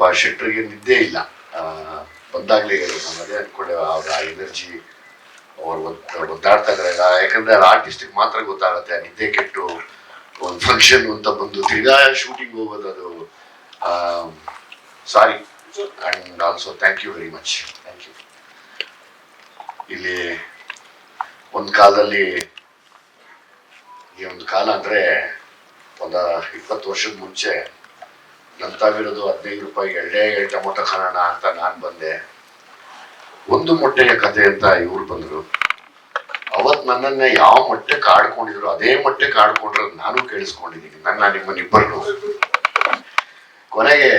ಪಾಪ ಶೆಟ್ಟರಿಗೆ ನಿದ್ದೆ ಇಲ್ಲ. ಬಂದಾಗಲೇ ನಾನು ಅದೇ ಅನ್ಕೊಂಡೆ, ಅವರ ಎನರ್ಜಿ ಅವ್ರು ಒದ್- ಒದ್ದಾಡ್ತಾ ಇದಾರೆ. ಯಾಕಂದ್ರೆ ಅವ್ರ ಆರ್ಟಿಸ್ಟಿಗೆ ಮಾತ್ರ ಗೊತ್ತಾಗುತ್ತೆ, ಆ ನಿದ್ದೆ ಕೆಟ್ಟು ಒಂದು ಫಂಕ್ಷನ್ ಅಂತ ಬಂದು ತಿರ್ಗಾ ಶೂಟಿಂಗ್ ಹೋಗೋದು ಅದು. Sorry and also thank you very much thank you ಇಲ್ಲಿ ಒಂದು ಕಾಲದಲ್ಲಿ, ಈ ಒಂದು ಕಾಲ ಅಂದರೆ ಒಂದು ಇಪ್ಪತ್ತು ವರ್ಷದ ಮುಂಚೆ ನಂತಾವಿರೋದು ಹದಿನೈದು ರೂಪಾಯಿ ಎಳ್ಳೆ ಎಳ್ಳೆ ಟೊಮೊಟೊ ಕಾಣೋಣ ಅಂತ ನಾನು ಬಂದೆ. ಒಂದು ಮೊಟ್ಟೆಯ ಕತೆ ಅಂತ ಇವ್ರು ಬಂದರು. ಅವತ್ತು ನನ್ನನ್ನ ಯಾವ ಮೊಟ್ಟೆ ಕಾಡ್ಕೊಂಡಿದ್ರು ಅದೇ ಮೊಟ್ಟೆ ಕಾಡ್ಕೊಂಡ್ರೆ ನಾನು ಕೇಳಿಸ್ಕೊಂಡಿದ್ದೀನಿ ನನ್ನ ನಿಮ್ಮನ್ನಿಬ್ಬರನ್ನು. ಕೊನೆಗೆ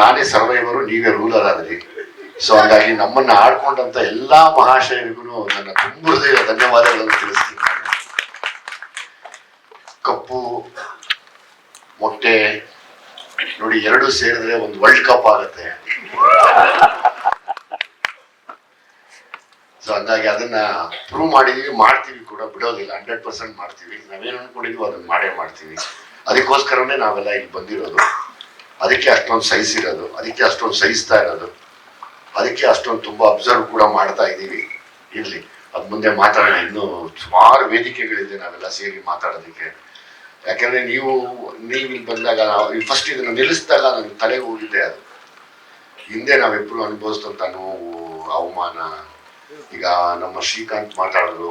ನಾನೇ ಸರ್ವೈವರು, ನೀವೇ ರೂಲರ್ ಆದ್ರಿ. ಸೊ ಹಾಗಾಗಿ ನಮ್ಮನ್ನ ಆಡ್ಕೊಂಡಂತ ಎಲ್ಲಾ ಮಹಾಶಯರಿಗೂ ನನ್ನ ತುಂಬ ಹೃದಯ ಧನ್ಯವಾದಗಳನ್ನು ತಿಳಿಸ್ತೀನಿ. ಕಪ್ಪು, ಮೊಟ್ಟೆ ನೋಡಿ, ಎರಡು ಸೇರಿದ್ರೆ ಒಂದು ವರ್ಲ್ಡ್ ಕಪ್ ಆಗುತ್ತೆ. ಸೊ ಹಂಗಾಗಿ ಅದನ್ನ ಪ್ರೂವ್ ಮಾಡಿದೀವಿ, ಮಾಡ್ತೀವಿ ಕೂಡ, ಬಿಡೋದಿಲ್ಲ ಹಂಡ್ರೆಡ್ ಪರ್ಸೆಂಟ್ ಮಾಡ್ತೀವಿ. ನಾವೇನು ಅನ್ಕೊಂಡಿದ್ವಿ ಅದನ್ನ ಮಾಡೇ ಮಾಡ್ತೀವಿ. ಅದಕ್ಕೋಸ್ಕರನೇ ನಾವೆಲ್ಲ ಇಲ್ಲಿ ಬಂದಿರೋದು. ಅದಕ್ಕೆ ಅಷ್ಟೊಂದು ಸಹಿಸಿರೋದು, ಅದಕ್ಕೆ ಅಷ್ಟೊಂದು ಸಹಿಸ್ತಾ ಇರೋದು. ಅದಕ್ಕೆ ಅಷ್ಟೊಂದು ತುಂಬಾ ಅಬ್ಸರ್ವ್ ಕೂಡ ಮಾಡ್ತಾ ಇದ್ದೀವಿ. ಇರ್ಲಿ, ಅದ್ ಮುಂದೆ ಮಾತಾಡೋಣ. ಇನ್ನೂ ಸುಮಾರು ವೇದಿಕೆಗಳಿದೆ ನಾವೆಲ್ಲ ಸೇರಿ ಮಾತಾಡೋದಕ್ಕೆ. ಯಾಕಂದ್ರೆ ನೀವು ನೀವು ಇಲ್ಲಿ ಬಂದಾಗ ಫಸ್ಟ್ ಇದನ್ನ ನಿಲ್ಲಿಸಿದಾಗ ನನ್ನ ತಲೆಗೆ ಹೋಗಿದ್ದೆ ಅದು. ಹಿಂದೆ ನಾವಿಬ್ರು ಅನುಭವಿಸ್ತಂತ ನೋವು, ಅವಮಾನ, ಈಗ ನಮ್ಮ ಶ್ರೀಕಾಂತ್ ಮಾತಾಡಿದ್ರು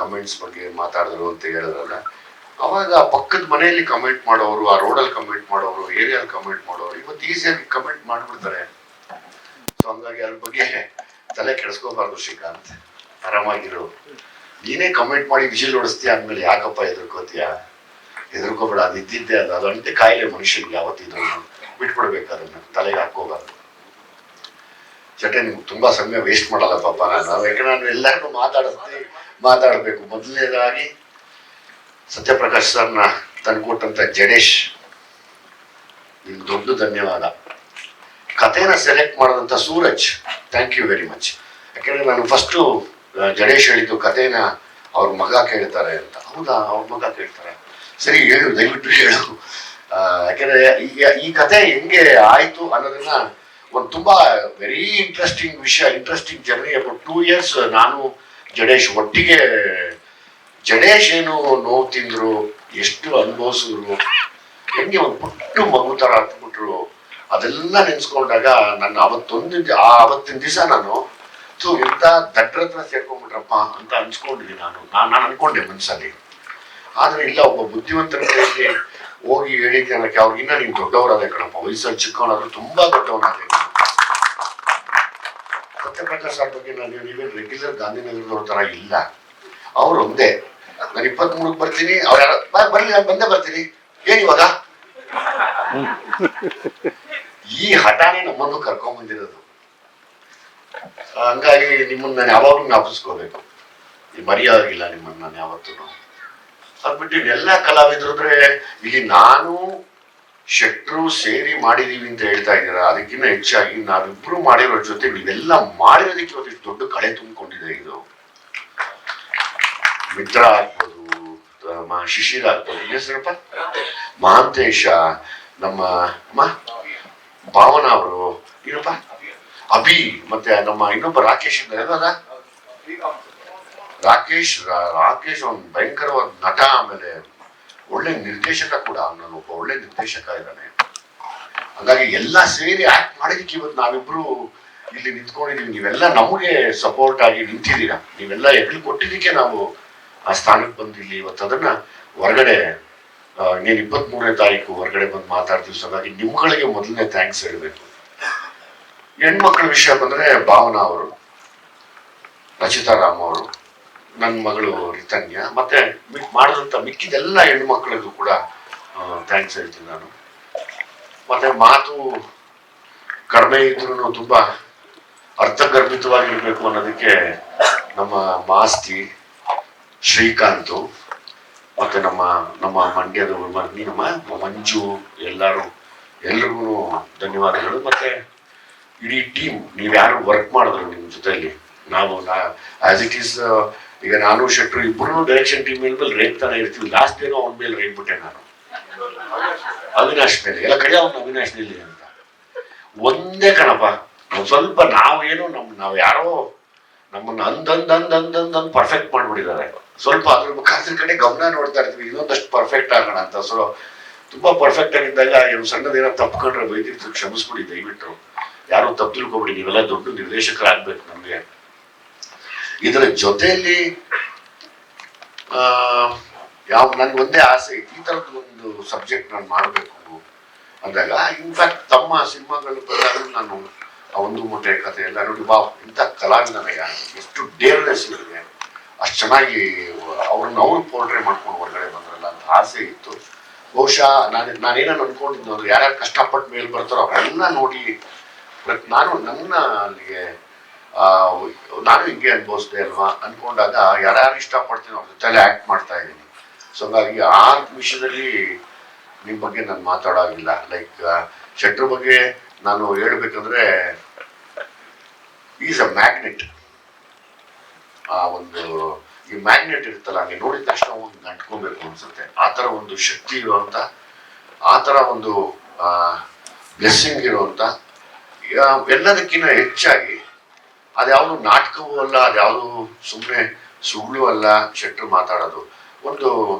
ಕಮೆಂಟ್ಸ್ ಬಗ್ಗೆ ಮಾತಾಡಿದ್ರು ಅಂತ ಹೇಳಿದ್ರಲ್ಲ, ಅವಾಗ ಪಕ್ಕದ ಮನೆಯಲ್ಲಿ ಕಮೆಂಟ್ ಮಾಡೋರು, ಆ ರೋಡಲ್ಲಿ ಕಮೆಂಟ್ ಮಾಡೋರು ಏರಿಯಾದಲ್ಲಿ ಕಮೆಂಟ್ ಮಾಡೋರು, ಇವತ್ತು ಈಸಿಯಾಗಿ ಕಮೆಂಟ್ ಮಾಡ್ಬಿಡ್ತಾರೆ. ಸೊ ಹಂಗಾಗಿ ಅದ್ರ ಬಗ್ಗೆ ತಲೆ ಕೆಡಿಸ್ಕೋಬಾರ್ದು ಶ್ರೀಕಾಂತ್. ಆರಾಮಾಗಿರು. ನೀನೇ ಕಮೆಂಟ್ ಮಾಡಿ ವಿಜಿಲ್ ಹೊಡಿಸ್ತೀಯ ಅಂದ್ಮೇಲೆ ಯಾಕಪ್ಪ ಎದುರ್ಕೋತೀಯ ಹೆದರ್ಕೋಬೇಡ ಅದು ಇದ್ದಿದ್ದೆ ಅದು ಅದಂತೆ ಕಾಯಿಲೆ ಮನುಷ್ಯನಿಗೆ ಯಾವತ್ತಿದ್ರು ಬಿಟ್ಬಿಡ್ಬೇಕು ತಲೆಗೆ ಹಾಕೋಬಾರ್ದು ಚಟೆ ನಿಮ್ಗೆ ತುಂಬಾ ಸಮಯ ವೇಸ್ಟ್ ಮಾಡಲ್ಲ ಪಾಪ ನಾನು. ಯಾಕೆ ನಾನು ಎಲ್ಲರನ್ನೂ ಮಾತಾಡಿಸ್ತೀನಿ ಮಾತಾಡಬೇಕು. ಮೊದಲನೇದಾಗಿ ಸತ್ಯಪ್ರಕಾಶ್ ಸರ್ನ ತಂದ್ಕೊಟ್ಟಂತ ಜಡೇಶ್ ನಿಮ್ಗೆ ದೊಡ್ಡ ಧನ್ಯವಾದ. ಕಥೆನ ಸೆಲೆಕ್ಟ್ ಮಾಡಿದಂಥ Suraj thank you very much ಯಾಕೆಂದ್ರೆ ನಾನು ಫಸ್ಟು ಜಡೇಶ್ ಹೇಳಿದ್ದು ಕಥೆನ ಅವ್ರ ಮಗ ಕೇಳ್ತಾರೆ ಅಂತ. ಹೌದಾ? ಅವ್ರ ಮಗ ಕೇಳ್ತಾರೆ. ಸರಿ, ಹೇಳು, ದಯವಿಟ್ಟು ಹೇಳು. ಯಾಕಂದ್ರೆ ಈ- ಈ ಕತೆ ಹೆಂಗೆ ಆಯ್ತು ಅನ್ನೋದನ್ನ ಒಂದು ತುಂಬಾ ವೆರಿ ಇಂಟ್ರೆಸ್ಟಿಂಗ್ ವಿಷಯ interesting journey about two years ನಾನು ಜಡೇಶ್, ಒಟ್ಟಿಗೆ ಜಡೇಶ್ ಏನು ನೋವು ತಿಂದ್ರು, ಎಷ್ಟು ಅನುಭವಿಸಿದ್ರು, ಹೆಂಗೆ ಒಂದು ಪುಟ್ಟ ಮಗು ತರ ಹತ್ಬಿಟ್ರು, ಅದೆಲ್ಲ ನೆನ್ಸ್ಕೊಂಡಾಗ ನನ್ನ ಅವತ್ತೊಂದು ಆ ಅವತ್ತಿನ ದಿವಸ ನಾನು ಸೊ ಎಂತ ದಡ್ರ ಹತ್ರ ಸೇರ್ಕೊಂಡ್ಬಿಟ್ರಪ್ಪ ಅಂತ ಅನ್ಸ್ಕೊಂಡಿದ್ದೀನಿ ನಾನು. ನಾನು ನಾನು ಅನ್ಕೊಂಡೆ ಮನ್ಸಲ್ಲಿ. ಆದ್ರೆ ಇಲ್ಲ ಒಬ್ಬ ಬುದ್ಧಿವಂತರ ಕೈಯಲ್ಲಿ ಹೋಗಿ ಹೇಳಿದ್ದೆ ಅನ್ನಕ್ಕೆ ಅವ್ರಿಗಿನ್ನ ನೀವು ದೊಡ್ಡವರಾದೆ ಕಣಪ್ಪ. ವಯಸ್ಸಲ್ಲಿ ಚಿಕ್ಕವನಾದ್ರೂ ತುಂಬಾ ದೊಡ್ಡವನಾದೆ. ಸತ್ಯಪ್ರಕಾಶ್ ಸರ್ ಬಗ್ಗೆ ನಾನು ನೀವೇನು ರೆಗ್ಯುಲರ್ ಗಾಂಧಿನಗರದವ್ರ ತರ ಇಲ್ಲ. ಅವ್ರು ಒಂದೇ. ನಾನು ಇಪ್ಪತ್ತ್ ಮೂರಕ್ಕೆ ಬರ್ತೀನಿ ಅವ್ರ ಯಾರ "ಬಾ, ಬರ್ಲಿ ನಾನು ಬಂದೇ ಬರ್ತೀನಿ. ಏನ್ ಇವಾಗ? ಈ ಹಠಾನೇ ನಮ್ಮನ್ನು ಕರ್ಕೊಂಡ್ ಬಂದಿರೋದು. ಹಂಗಾಗಿ ನಿಮ್ಮನ್ನ ನಾನು ಯಾವಾಗ್ಲೂ ಜ್ಞಾಪಿಸ್ಕೋಬೇಕು. ಈ ಮರೆಯೋಗಿಲ್ಲ ನಿಮ್ಮನ್ನ ನಾನು ಯಾವತ್ತೂ ಅದ್ಬಿಟ್ಟು ಕಲಾವಿದ್ರು ಅಂದ್ರೆ ಇಲ್ಲಿ ನಾನು, ಶೆಟ್ರು ಸೇರಿ ಮಾಡಿದೀವಿ ಅಂತ ಹೇಳ್ತಾ ಇದ್ದೀರಾ? ಅದಕ್ಕಿಂತ ಹೆಚ್ಚಾಗಿ ನಾವಿಬ್ರು ಮಾಡಿರೋ ಜೊತೆ ಇವೆಲ್ಲ ಮಾಡಿರೋದಕ್ಕೆ ಇವತ್ತು ಇಷ್ಟು ದೊಡ್ಡ ಕಳೆ ತುಂಬಿಕೊಂಡಿದೆ ಇದು. ಮಿತ್ರ ಆಗ್ಬೋದು ಶಿಶಿರ ಆಗ್ಬೋದು. ಹೆಸರಪ್ಪ ಮಹಾಂತೇಶ, ನಮ್ಮ ಅಮ್ಮ ಭಾವನಾ ಅವರು, ಏನಪ್ಪ? ಅಭಿ, ಮತ್ತೆ ನಮ್ಮ ಇನ್ನೊಬ್ಬ ರಾಕೇಶ್ ಅದ? ರಾಕೇಶ್ ರಾಕೇಶ್ ಒಂದು ಭಯಂಕರವಾದ ನಟ ಆಮೇಲೆ ಒಳ್ಳೆ ನಿರ್ದೇಶಕ ಕೂಡ. ನಾನು ಒಬ್ಬ ಒಳ್ಳೆ ನಿರ್ದೇಶಕ ಇದ್ದಾನೆ. ಹಾಗಾಗಿ ಎಲ್ಲ ಸೇರಿ ಆಕ್ಟ್ ಮಾಡಿದಕ್ಕೆ ಇವತ್ತು ನಾವಿಬ್ರು ಇಲ್ಲಿ ನಿಂತ್ಕೊಂಡಿದೀವಿ. ನೀವೆಲ್ಲ ನಮಗೆ ಸಪೋರ್ಟ್ ಆಗಿ ನಿಂತಿದ್ದೀರಾ? ನೀವೆಲ್ಲ ಎಗ್ಳು ಕೊಟ್ಟಿದ್ದಕ್ಕೆ ನಾವು ಆ ಸ್ಥಾನಕ್ಕೆ ಬಂದು ಇವತ್ತು ಅದನ್ನ ಹೊರಗಡೆ ನೀನು ಇಪ್ಪತ್ತ್ ಮೂರನೇ ತಾರೀಕು ಹೊರಗಡೆ ಬಂದು ಮಾತಾಡ್ತೀವಿ. ಹಾಗಾಗಿ ನಿಮ್ಗಳಿಗೆ ಮೊದಲನೇ ಥ್ಯಾಂಕ್ಸ್ ಹೇಳಬೇಕು. ಹೆಣ್ಮಕ್ಳ ವಿಷಯ ಬಂದ್ರೆ ಭಾವನಾ ಅವರು, ರಚಿತಾ ರಾಮ್ ಅವರು ನನ್ನ ಮಗಳು ರಿತನ್ಯ. ಮತ್ತೆ ಮಾಡಿದಂಥ ಮಿಕ್ಕಿದೆಲ್ಲ ಹೆಣ್ಮಕ್ಳಿಗೂ ಕೂಡ ಥ್ಯಾಂಕ್ಸ್ ಹೇಳ್ತೀನಿ ನಾನು. ಮತ್ತೆ ಮಾತು ಕಡಿಮೆ ಇದ್ರೂ ತುಂಬಾ ಅರ್ಥಗರ್ಭಿತವಾಗಿರ್ಬೇಕು ಅನ್ನೋದಕ್ಕೆ ನಮ್ಮ ಮಾಸ್ತಿ ಶ್ರೀಕಾಂತು, ಮತ್ತೆ ನಮ್ಮ ನಮ್ಮ ಮಂಡ್ಯದ ಮಗ್ನಿ ನಮ್ಮ ಮಂಜು, ಎಲ್ಲರೂ ಎಲ್ರಿಗೂ ಧನ್ಯವಾದಗಳು. ಮತ್ತೆ ಇಡೀ ಟೀಮ್ ನೀವು ಯಾರು ವರ್ಕ್ ಮಾಡಿದ್ರು ನಿಮ್ಮ ಜೊತೆಯಲ್ಲಿ? ನಾವು ಆಸ್ ಇಟ್ ಈಸ್ ಈಗ ನಾನು ಶೆಟ್ರು ಇಬ್ಬರು ಡೈರೆಕ್ಷನ್ ಟೀಮ್ ಮೇಲೆ ರೇಗ್ತಾನೆ ಇರ್ತೀವಿ. ಲಾಸ್ಟ್ ಏನೋ ಅವನ ಮೇಲೆ ರೇಗ್ಬಿಟ್ಟೆ ನಾನು. ಅವಿನಾಶ್ ಮೇಲೆ. ಎಲ್ಲ ಕಡೆ ಅವನು ಅವಿನಾಶ್ ನಿಲ್ಲಿ ಅಂತ. ಒಂದೇ ಕಣಪ್ಪ. ಸ್ವಲ್ಪ ನಾವೇನು ನಮ್, ನಾವು ಯಾರೋ ನಮ್ಮನ್ನ ಅಂದ್ ಅಂದ್ ಅಂದ್ ಅಂದ್ ಅಂದ್ ಅಂದ್ ಪರ್ಫೆಕ್ಟ್ ಮಾಡ್ಬಿಟ್ಟಿದ್ದಾರೆ. ಸ್ವಲ್ಪ ಅದ್ರ ಮುಖಾಂತರ ಕಡೆ ಗಮನ ನೋಡ್ತಾ ಇರ್ತೀವಿ. ಇನ್ನೊಂದಷ್ಟು ಪರ್ಫೆಕ್ಟ್ ಆಗೋಣ ಅಂತ. ಸೊ ತುಂಬಾ ಪರ್ಫೆಕ್ಟ್ ಆಗಿದ್ದಾಗ ಏನು ಸಣ್ಣದೇನೋ ತಪ್ಕೊಂಡ್ರೆ ಬೈದಿರ್ತೀವಿ. ಕ್ಷಮಿಸ್ಬಿಡಿ, ದಯವಿಟ್ಟು. ಯಾರು ತಪ್ಪು ತಿಳ್ಕೊಬಿಡಿ. ನೀವೆಲ್ಲ ದೊಡ್ಡ ನಿರ್ದೇಶಕರಾಗ್ಬೇಕು ನಮ್ಗೆ. ಇದರ ಜೊತೆಯಲ್ಲಿ ಯಾವ, ನನಗೆ ಒಂದೇ ಆಸೆ, ಈ ಥರದ್ದು ಒಂದು ಸಬ್ಜೆಕ್ಟ್ ನಾನು ಮಾಡಬೇಕು ಅಂದಾಗ ಇನ್ಫ್ಯಾಕ್ಟ್ ತಮ್ಮ ಸಿನಿಮಾಗಳು ಬಂದಾಗಲೂ ನಾನು ಆ ಒಂದು ಮೂಟೆ ಕಥೆ ಎಲ್ಲ ನೋಡಿ ಬಾ ಇಂಥ ಕಲಾವಿದನಯ್ಯ, ಎಷ್ಟು ಡೇರ್ನೆಸ್ ಇದೆ ಅಷ್ಟು ಚೆನ್ನಾಗಿ ಅವ್ರನ್ನ ಅವ್ರು ಪೋರ್ಟ್ರೇ ಮಾಡ್ಕೊಂಡು ಹೊರಗಡೆ ಬಂದ್ರಲ್ಲ ಅಂತ ಆಸೆ ಇತ್ತು. ಬಹುಶಃ ನಾನು ನಾನೇನೋ ಅನ್ಕೊಂಡಿದ್ದು ಅಂದ್ರೆ, ಯಾರ್ಯಾರು ಕಷ್ಟಪಟ್ಟು ಮೇಲೆ ಬರ್ತಾರೋ ಅವರೆಲ್ಲ ನೋಡಿ, ಬಟ್ ನಾನು ನನ್ನ ಅಲ್ಲಿಗೆ ನಾನು ಹಿಂಗೆ ಅನ್ಭವಿಸ್ದೆ ಅಲ್ವಾ? ಅನ್ಕೊಂಡಾಗ ಯಾರ್ಯಾರು ಇಷ್ಟಪಡ್ತೀನಿ ಅವ್ರ ಜೊತೆಲಿ ಆಕ್ಟ್ ಮಾಡ್ತಾ ಇದ್ದೀನಿ. ಸೊ ಹಾಗಾಗಿ ಆ ವಿಷಯದಲ್ಲಿ ನಿಮ್ಮ ಬಗ್ಗೆ ನಾನು ಮಾತಾಡೋಗಿಲ್ಲ ಲೈಕ್ ಶೆಟ್ರ್ ಬಗ್ಗೆ ನಾನು ಹೇಳ್ಬೇಕಂದ್ರೆ ಈಸ್ ಅ ಮ್ಯಾಗ್ನೆಟ್ ಆ ಒಂದು, ಈ ಮ್ಯಾಗ್ನೆಟ್ ಇರುತ್ತಲ್ಲ, ಹಂಗೆ ನೋಡಿದ ತಕ್ಷಣ ಒಂದು ಅಂಟ್ಕೊಬೇಕು ಅನ್ಸುತ್ತೆ. ಆ ಥರ ಒಂದು ಶಕ್ತಿ ಇರುವಂತ ಆ ಥರ ಒಂದು ಬ್ಲೆಸ್ಸಿಂಗ್ ಇರುವಂತ ಎಲ್ಲದಕ್ಕಿಂತ ಹೆಚ್ಚಾಗಿ ಅದ್ಯಾವುದು ನಾಟಕವೂ ಅಲ್ಲ ಅದ್ಯಾವುದು ಸುಮ್ಮನೆ ಸುಳ್ಳು ಅಲ್ಲ ಶೆಟ್ಟರು ಮಾತಾಡೋದು. ಒಂದು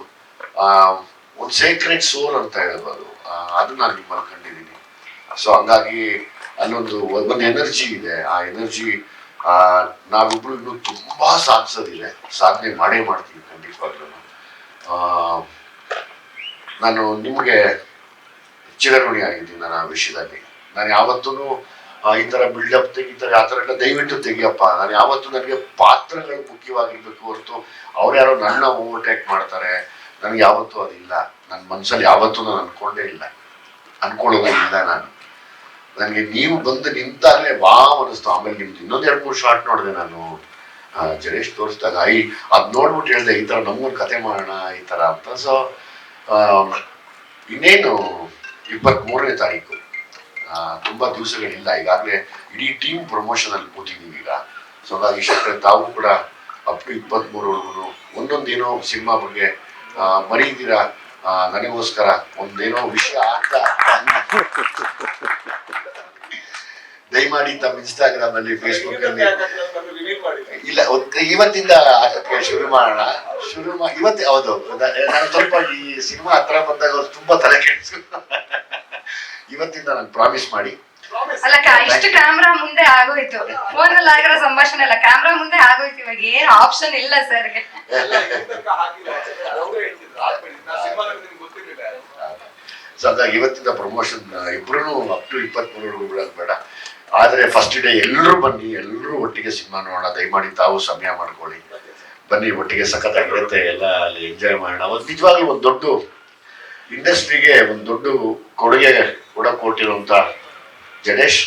ಆ, ಒಂದು ಸೇಕ್ರೆಟ್ ಸೋಲ್ ಅಂತ ಹೇಳ್ಬೋದು. ಆ, ಅದು ನಾನು ನಿಮ್ಮಲ್ಲಿ ಕಂಡಿದ್ದೀನಿ. ಸೊ ಹಂಗಾಗಿ ಅಲ್ಲೊಂದು ಒಂದು ಎನರ್ಜಿ ಇದೆ. ಆ ಎನರ್ಜಿ ನಾವಿಬ್ರು ಇನ್ನೂ ತುಂಬಾ ಸಾಧಿಸೋದಿದೆ. ಸಾಧನೆ ಮಾಡೇ ಮಾಡ್ತೀವಿ ಖಂಡಿತವಾಗ್ಲೂ. ಆ, ನಾನು ನಿಮಗೆ ಚಿರಋಣಿ ಆಗಿದ್ದೀನಿ ನಾನು ಆ ವಿಷಯದಲ್ಲಿ. ನಾನು ಯಾವತ್ತೂ ಈ ತರ ಬಿಲ್ಡಪ್ ತೆಗಿತಾರೆ ಆ ಥರ ಎಲ್ಲ ದಯವಿಟ್ಟು ತೆಗಿಯಪ್ಪ. ನಾನು ಯಾವತ್ತೂ ನನಗೆ ಪಾತ್ರಗಳು ಮುಖ್ಯವಾಗಿರ್ಬೇಕು ಹೊರತು ಅವ್ರು ಯಾರೋ ನನ್ನ ಓವರ್ಟೇಕ್ ಮಾಡ್ತಾರೆ. ನನಗೆ ಯಾವತ್ತೂ ಅದಿಲ್ಲ. ನನ್ನ ಮನಸ್ಸಲ್ಲಿ ಯಾವತ್ತೂ ನಾನು ಅನ್ಕೊಂಡೇ ಇಲ್ಲ. ಅನ್ಕೊಳ್ಳೋದೇ ಇಲ್ಲ ನಾನು. ನನಗೆ ನೀವು ಬಂದು ನಿಂತಾಗಲೇ ವಾ ಅನಿಸ್ತು ಆಮೇಲೆ ನಿಮ್ದು ಇನ್ನೊಂದು ಎರಡು ಮೂರು ಶಾರ್ಟ್ ನೋಡಿದೆ ನಾನು. ಜರೇಶ್ ತೋರಿಸಿದಾಗ, ಐ, ಅದು ನೋಡ್ಬಿಟ್ಟು ಹೇಳ್ದೆ, ಈ ತರ ನಮ್ಗೊಂದು ಕತೆ ಮಾಡೋಣ, ಈ ತರ ಅಂತ. ಸೊ ಇನ್ನೇನು ಇಪ್ಪತ್ತ್ ಮೂರನೇ ತಾರೀಕು. ತುಂಬಾ ದಿವಸಗಳಿಲ್ಲ ಈಗಾಗಲೇ ಇಡೀ ಟೀಮ್ ಪ್ರಮೋಷನಲ್ಲಿ ಕೂತಿದ್ದೀವಿ ಈಗ. ಸೊ ಹಾಗಾಗಿ ಶಕ್ರೆ ತಾವು ಕೂಡ ಅಪ್ ಟು ಇಪ್ಪತ್ತ್ಮೂರವರೆಗೂ ಒಂದೊಂದೇನೋ ಸಿನಿಮಾ ಬಗ್ಗೆ ಮರೀದಿರಾ ನನಗೋಸ್ಕರ ಒಂದೇನೋ ವಿಷಯ ಆಗ್ತಾ ಆಗ್ತಾ ದಯಮಾಡಿ ತಮ್ಮ ಇನ್ಸ್ಟಾಗ್ರಾಮ್ ಅಲ್ಲಿ ಫೇಸ್ಬುಕ್ ಅಲ್ಲಿ. ಇಲ್ಲ ಇವತ್ತಿಂದ ಶುರು ಮಾಡೋಣ. ಶುರು ಮಾ ಇವತ್ತೇ ಹೌದು. ನಾನು ಸ್ವಲ್ಪ ಈ ಸಿನಿಮಾ ಹತ್ರ ಬಂದಾಗ ತುಂಬಾ ತಲೆ ಕೆಡಿಸ್ ಇವತ್ತಿಂದ ನಾನು ಪ್ರಾಮಿಸ್ ಮಾಡಿ. ಅಲ್ಲ ಇಷ್ಟು ಕ್ಯಾಮ್ರಾ ಮುಂದೆ ಆಗೋಯ್ತು. ಫೋನ್ ಅಲ್ಲಿ ಆಗಿರೋ ಸಂಭಾಷಣೆ ಅಲ್ಲ ಕ್ಯಾಮ್ರಾ ಮುಂದೆ ಆಗೋಯ್ತು ಇವಾಗ ಏನು ಆಪ್ಷನ್ ಇಲ್ಲ ಸರ್ ಸೊ ಹಾಗಾಗಿ ಇವತ್ತಿಂದ ಪ್ರಮೋಷನ್ ಇಬ್ರು ಅಪ್ ಟು ಇಪ್ಪತ್ತ್ ಬಿಡೋದು ಬೇಡ. ಆದ್ರೆ ಫಸ್ಟ್ ಡೇ ಎಲ್ಲರೂ ಬನ್ನಿ ಎಲ್ಲರೂ ಒಟ್ಟಿಗೆ ಸಿನಿಮಾ ನೋಡೋಣ. ದಯಮಾಡಿ ತಾವು ಸಮಯ ಮಾಡ್ಕೊಳ್ಳಿ. ಬನ್ನಿ ಒಟ್ಟಿಗೆ ಸಖತ್ತಾಗಿರುತ್ತೆ ಎಲ್ಲ ಅಲ್ಲಿ ಎಂಜಾಯ್ ಮಾಡೋಣ. ಒಂದು ನಿಜವಾಗ್ಲೂ ಒಂದು ದೊಡ್ಡ ಇಂಡಸ್ಟ್ರಿಗೆ ಒಂದು ದೊಡ್ಡ ಕೊಡುಗೆ ಕೂಡ ಕೊಟ್ಟಿರುವಂತ ಜಡೇಶ್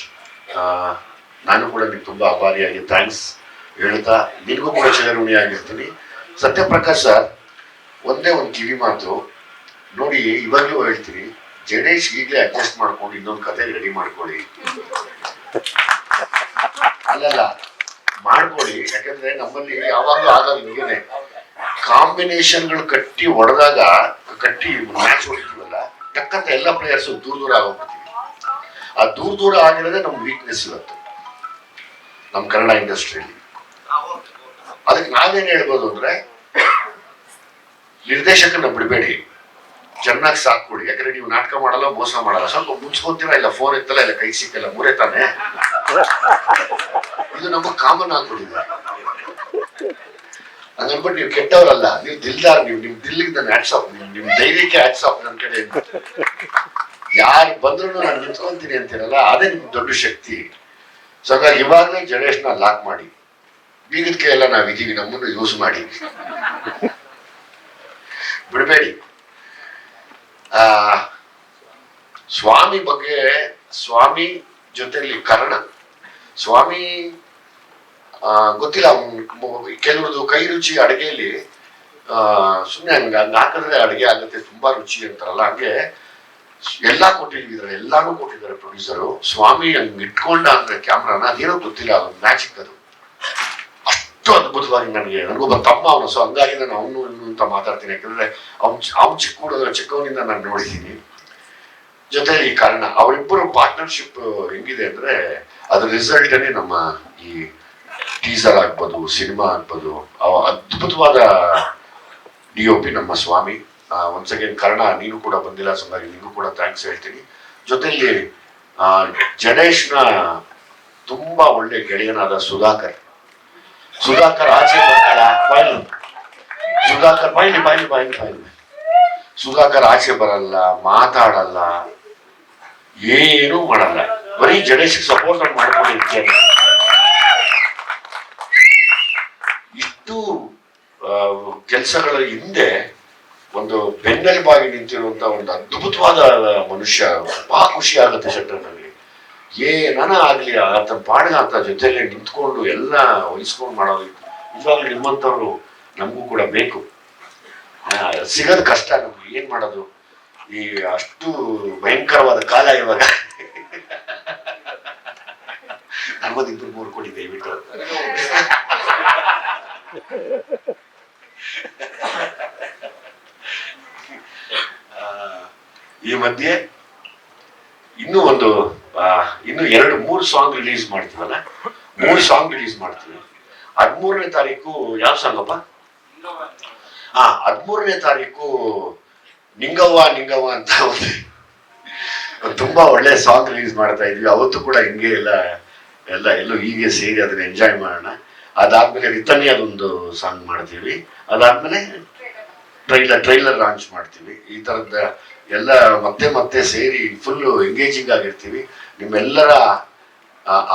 ನಾನು ಕೂಡ ನಿಮ್ಗೆ ತುಂಬಾ ಅಭಾರಿಯಾಗಿ ಥ್ಯಾಂಕ್ಸ್ ಹೇಳ್ತಾ, ನಿನಗೂ ಕೂಡ ಚಿರಋಣಿ ಆಗಿರ್ತೀನಿ ಸತ್ಯಪ್ರಕಾಶ್ ಸರ್ ಒಂದೇ ಒಂದು ಕಿವಿ ಮಾತು. ನೋಡಿ, ಇವಾಗಲೂ ಹೇಳ್ತೀನಿ, ಜಡೇಶ್ ಈಗಲೇ ಅಡ್ಜಸ್ಟ್ ಮಾಡ್ಕೊಂಡು ಇನ್ನೊಂದು ಕತೆ ರೆಡಿ ಮಾಡ್ಕೊಳ್ಳಿ. ಅಲ್ಲಲ್ಲ, ಮಾಡ್ಕೊಳ್ಳಿ, ಯಾಕಂದ್ರೆ ನಮ್ಮಲ್ಲಿ ಯಾವಾಗಲೂ ಕಾಂಬಿನೇಷನ್ ಕಾಂಬಿನೇಷನ್ಗಳು ಕಟ್ಟಿ ಹೊಡೆದಾಗ ಕಟ್ಟಿ ಮ್ಯಾಚ್ ಹೊಡಿತೀವಲ್ಲ ಟಕ್ಕಂತ ಎಲ್ಲ ಪ್ಲೇಯರ್ಸು ದೂರ ದೂರ ಆಗೋಗ್ಬಿಡ್ತೀವಿ ಆ ದೂರ ದೂರ ಆಗಿರೋದೇ ನಮ್ಮ ವೀಕ್ನೆಸ್ ಇವತ್ತು. ನಮ್ಮ ಕನ್ನಡ ಇಂಡಸ್ಟ್ರಿಯಲ್ಲಿ ಅದಕ್ಕೆ ನಾವೇನ್ ಹೇಳ್ಬೋದು ಅಂದ್ರೆ ನಿರ್ದೇಶಕನ ಬಿಡಬೇಡಿ. ಚೆನ್ನಾಗಿ ಸಾಕ್ಬಿಡಿ ಯಾಕಂದ್ರೆ ನೀವು ನಾಟಕ ಮಾಡಲ್ಲ, ಮೋಸ ಮಾಡಲ್ಲ. ಸ್ವಲ್ಪ ಮುನ್ಸ್ಕೊಂತೀರಾ ಇಲ್ಲ ಫೋನ್ ಎತ್ತಲ್ಲ, ಇಲ್ಲ, ಕೈ ಸಿಕ್ಕಲ್ಲ, ಮೂರೇ ತಾನೆ? ಇದು ನಮಗೆ ಕಾಮನ್ ಆಗ್ಬಿಟ್ಟಿದೆ ಹಂಗನ್ಬಿಟ್ಟು ನೀವು ಕೆಟ್ಟವರಲ್ಲ. ನೀವು ದಿಲ್ದಾರ್, ನೀವು ನಿಮ್ ದಿಲ್ಲಿಗೆ ನಾನು ಧೈರ್ಯಕ್ಕೆ ಹ್ಯಾಟ್ಸ್ ಆಫ್ ನನ್ನ ಕಡೆ ಯಾರು ಬಂದ್ರು ನಾನು ನಿಂತ್ಕೊಂತೀನಿ ಅಂತೀರಲ್ಲ ಅದೇ ನಿಮ್ ದೊಡ್ಡ ಶಕ್ತಿ. ಸೊ ಹಾಗಾಗಿ ಇವಾಗಲೇ ಜನರೇಷನ್ ಲಾಕ್ ಮಾಡಿ. ಬೀಗದಕ್ಕೆ ಎಲ್ಲ ನಾವಿದ್ದೀವಿ ನಮ್ಮನ್ನು ಯೂಸ್ ಮಾಡಿ. ಬಿಡಬೇಡಿ. ಆ, ಸ್ವಾಮಿ ಬಗ್ಗೆ, ಸ್ವಾಮಿ ಜೊತೆಲಿ ಕರ್ಣ. ಸ್ವಾಮಿ ಗೊತ್ತಿಲ್ಲ ಕೆಲವೊಂದು ಕೈ ರುಚಿ ಅಡುಗೆಯಲ್ಲಿ ಸುಮ್ಮನೆ ಹಂಗ ಹಂಗೆ ಹಾಕಿದ್ರೆ ಅಡುಗೆ ಆಗುತ್ತೆ, ತುಂಬಾ ರುಚಿ ಅಂತಾರಲ್ಲ, ಹಂಗೆ ಎಲ್ಲ ಕೊಟ್ಟಿದ್ದಾರೆ ಎಲ್ಲಾನು ಕೊಟ್ಟಿದ್ದಾರೆ ಪ್ರೊಡ್ಯೂಸರು ಸ್ವಾಮಿ ಹಂಗೆ ಇಟ್ಕೊಂಡ ಅಂದ್ರೆ ಕ್ಯಾಮ್ರಾನ ಅದೇನೋ ಗೊತ್ತಿಲ್ಲ, ಅದು ಮ್ಯಾಜಿಕ್ ಅದು. ಅಷ್ಟು ಅದ್ಭುತವಾಗಿ ನನಗೆ, ನನಗೊಬ್ಬ ತಮ್ಮ ಅವನು, ಸೊ ಹಂಗಾಗಿ ನಾನು ಅವನು ಇನ್ನು ಅಂತ ಮಾತಾಡ್ತೀನಿ. ಯಾಕಂದ್ರೆ ಅವ್ನು ಅವ್ನು ಚಿಕ್ಕ ಚಿಕ್ಕವನಿಂದ ನಾನು ನೋಡಿದ್ದೀನಿ. ಜೊತೆ ಈ ಕಾರಣ, ಅವರಿಬ್ಬರು ಪಾರ್ಟ್ನರ್ಶಿಪ್ ಹೆಂಗಿದೆ ಅಂದ್ರೆ, ಅದ್ರ ರಿಸಲ್ಟನೇ ನಮ್ಮ ಈ ಟೀಸರ್ ಆಗ್ಬೋದು ಸಿನಿಮಾ ಆಗ್ಬೋದು, ಅವ ಅದ್ಭುತವಾದ ಡಿ ಒ ಪಿ ನಮ್ಮ ಸ್ವಾಮಿ. ಒನ್ಸ್ ಅಗೇನ್ ಕರ್ಣ, ನೀನು ಕೂಡ ಬಂದಿಲ್ಲ ಸಂಗಾಗಿ ನಿನಗೂ ಕೂಡ ಥ್ಯಾಂಕ್ಸ್ ಹೇಳ್ತೀನಿ. ಜೊತೆಯಲ್ಲಿ ಜಡೇಶ್ನ ತುಂಬಾ ಒಳ್ಳೆ ಗೆಳೆಯನಾದ ಸುಧಾಕರ್. ಸುಧಾಕರ್ ಆಚೆ ಬರ್ತಾಳ ಬಾಯ್ಲು. ಸುಧಾಕರ್, ಬಾಯ್ಲಿ ಬಾಯ್ಲಿ ಬಾಯ್ಲಿ ಬಾಯ್ಲಿ. ಸುಧಾಕರ್ ಆಚೆ ಬರಲ್ಲ, ಮಾತಾಡಲ್ಲ, ಏನೂ ಮಾಡಲ್ಲ. ಬರೀ ಜಡೇಶ್ ಸಪೋರ್ಟ್ ಮಾಡ್ಕೊಂಡು ಇಷ್ಟು ಕೆಲಸಗಳ ಹಿಂದೆ ಒಂದು ಬೆನ್ನೆಲುಬಾಗಿ ನಿಂತಿರುವಂತ ಒಂದು ಅದ್ಭುತವಾದ ಮನುಷ್ಯ ಬಾ ಖುಷಿ ಆಗುತ್ತೆ ಶೆಟ್ಟರ್ನಲ್ಲಿ. ಏನಾನ ಆಗ್ಲಿ, ಆತ ಪಾಡಿನ ಆತ ಜೊತೆಯಲ್ಲಿ ನಿಂತ್ಕೊಂಡು ಎಲ್ಲ ವಹಿಸ್ಕೊಂಡು ಮಾಡೋದು ನಿಜವಾಗ್ಲೂ ನಿಮ್ಮಂಥವ್ರು ನಮಗೂ ಕೂಡ ಬೇಕು. ಸಿಗೋದು ಕಷ್ಟ ನಮ್ಗೆ, ಏನ್ ಮಾಡೋದು? ಈ ಅಷ್ಟು ಭಯಂಕರವಾದ ಕಾಲ ಇವಾಗ. ನಲ್ವತ್ತು ಇಬ್ಬರು ಮೂರು ಕೊಡಿ ದಯವಿಟ್ಟು. ಈ ಮಧ್ಯೆ ಇನ್ನೂ ಒಂದು ಇನ್ನು ಎರಡು, ಮೂರು ಸಾಂಗ್ ರಿಲೀಸ್ ಮಾಡ್ತೀವಲ್ಲ? ಮೂರು ಸಾಂಗ್ ರಿಲೀಸ್ ಮಾಡ್ತೀವಿ. ಹದಿಮೂರನೇ ತಾರೀಕು ಯಾವ ಸಾಂಗ್ ಅಪ್ಪ? ಹಾ ಹದಿಮೂರನೇ ತಾರೀಕು ನಿಂಗವ್ವ ನಿಂಗವ್ವ ಅಂತ ತುಂಬಾ ಒಳ್ಳೆ ಸಾಂಗ್ ರಿಲೀಸ್ ಮಾಡ್ತಾ ಇದ್ವಿ. ಅವತ್ತು ಕೂಡ ಹಿಂಗೆ ಎಲ್ಲ ಎಲ್ಲ ಎಲ್ಲೂ ಹೀಗೆ ಸೇರಿ ಅದನ್ನ ಎಂಜಾಯ್ ಮಾಡೋಣ. ಅದಾದ್ಮೇಲೆ ರಿತನಿ ಅದೊಂದು ಸಾಂಗ್ ಮಾಡ್ತೀವಿ. ಅದಾದ್ಮೇಲೆ ಟ್ರೈಲರ್ ಟ್ರೈಲರ್ ಲಾಂಚ್ ಮಾಡ್ತೀವಿ. ಈ ತರದ ಎಲ್ಲ ಮತ್ತೆ ಮತ್ತೆ ಸೇರಿ ಫುಲ್ ಎಂಗೇಜಿಂಗ್ ಆಗಿರ್ತೀವಿ. ನಿಮ್ಮೆಲ್ಲರ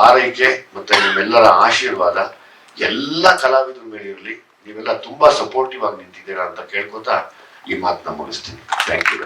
ಆರೈಕೆ ಮತ್ತೆ ನಿಮ್ಮೆಲ್ಲರ ಆಶೀರ್ವಾದ ಎಲ್ಲ ಕಲಾವಿದರ ಮೇಲೆ ಇರಲಿ. ನೀವೆಲ್ಲ ತುಂಬಾ ಸಪೋರ್ಟಿವ್ ಆಗಿ ನಿಂತಿದ್ದೀರಾ ಅಂತ ಕೇಳ್ಕೊತಾ ಈ ಮಾತನ್ನ ಮುಗಿಸ್ತೀನಿ. Thank you